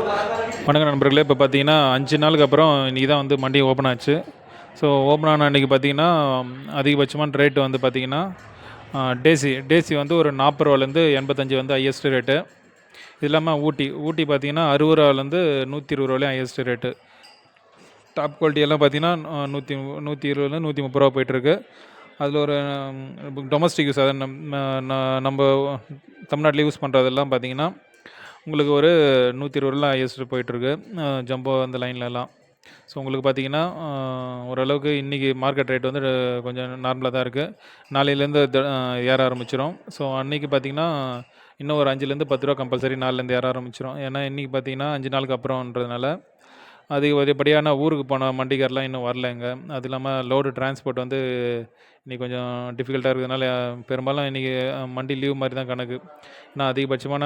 வணக்கம் நண்பர்களே இப்போ பார்த்தீங்கன்னா அஞ்சு நாளுக்கு அப்புறம் இன்றைக்கி தான் வந்து மண்டி ஓப்பன் ஆச்சு. ஸோ ஓப்பன் ஆன அன்றைக்கி பார்த்தீங்கன்னா அதிகபட்சமான ரேட்டு வந்து பார்த்தீங்கன்னா டேசி டேசி வந்து ஒரு நாற்பது ரூபாலேருந்து எண்பத்தஞ்சு வந்து ஹையஸ்ட் ரேட்டு இது இல்லாமல் ஊட்டி ஊட்டி பார்த்தீங்கன்னா அறுபது ரூபாலேருந்து நூற்றி இருபது ரூபாலையும் ஹையஸ்ட் ரேட்டு டாப் குவாலிட்டியெல்லாம் பார்த்தீங்கன்னா நூற்றி நூற்றி இருபதுலேருந்து நூற்றி முப்பது ரூபா போயிட்டுருக்கு அதில் ஒரு டொமஸ்டிக் யூஸ் அதை நம்ம நம்ம தமிழ்நாட்டில் யூஸ் பண்ணுறதெல்லாம் பார்த்தீங்கன்னா உங்களுக்கு ஒரு நூற்றி இருபதுலாம் ஹையஸ்ட்டு போயிட்டுருக்கு. ஜம்போ அந்த லைன்லலாம் ஸோ உங்களுக்கு பார்த்தீங்கன்னா ஓரளவுக்கு இன்றைக்கி மார்க்கெட் ரேட் வந்து கொஞ்சம் நார்மலாக தான் இருக்குது நாளையிலேருந்து த- ஏற ஆரம்பிச்சிடும் ஸோ அன்றைக்கி பார்த்தீங்கன்னா இன்னும் ஒரு அஞ்சுலேருந்து பத்து ரூபா கம்பல்சரி நாலுலேருந்து ஏற ஆரம்பிச்சிடும் ஏன்னா இன்றைக்கி பார்த்தீங்கன்னா அஞ்சு நாளுக்கு அப்புறம்ன்றதுனால அதிகப்படியான ஊருக்கு போன வண்டிக்காரெலாம் இன்னும் வரலைங்க. அது இல்லாமல் லோடு டிரான்ஸ்போர்ட் வந்து இன்றைக்கி கொஞ்சம் டிஃபிகல்ட்டாக இருக்கிறதுனால பெரும்பாலும் இன்றைக்கி மண்டி லீவ் மாதிரி தான் கணக்கு. ஏன்னா அதிகபட்சமான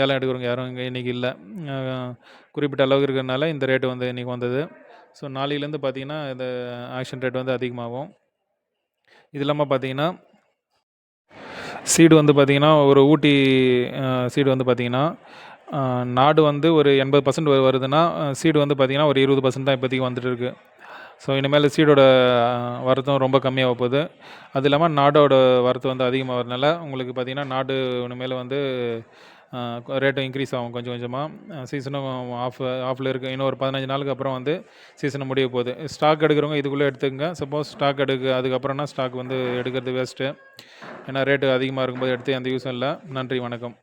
ஏழை ஏலம் எடுக்கிறவங்க யாரும் இங்கே இன்றைக்கி இல்லை. குறிப்பிட்ட அளவுக்கு இருக்கிறதுனால இந்த ரேட்டு வந்து இன்றைக்கி வந்தது. ஸோ நாளையிலேருந்து பார்த்தீங்கன்னா இந்த ஆக்ஷன் ரேட் வந்து அதிகமாகும். இது இல்லாமல் பார்த்தீங்கன்னா சீடு வந்து பார்த்திங்கன்னா ஒரு ஊட்டி சீடு வந்து பார்த்திங்கன்னா நாடு வந்து ஒரு எண்பது பர்சன்ட் வருதுன்னா சீடு வந்து பார்த்திங்கன்னா ஒரு இருபது பர்சன்ட் தான் இப்போதைக்கு வந்துட்டுருக்கு. ஸோ இனிமேல் சீடோட வரத்தும் ரொம்ப கம்மியாக போகுது. அது இல்லாமல் நாடோட வரத்து வந்து அதிகமாக வரனால உங்களுக்கு பார்த்திங்கன்னா நாடு இனிமேல் வந்து ரேட்டும் இன்க்ரீஸ் ஆகும் கொஞ்சம் கொஞ்சமாக சீசனும் ஆஃப் ஆஃபில் இருக்குது இன்னும் ஒரு பதினஞ்சு நாளுக்கு அப்புறம் வந்து சீசனை முடிய போகுது. ஸ்டாக் எடுக்கிறவங்க இதுக்குள்ளே எடுத்துக்கங்க. சப்போஸ் ஸ்டாக் எடுக்க அதுக்கப்புறம்னா ஸ்டாக் வந்து எடுக்கிறது வேஸ்ட்டு ஏன்னா ரேட்டு அதிகமாக இருக்கும்போது எடுத்து அந்த யூஸும் இல்லை. நன்றி வணக்கம்.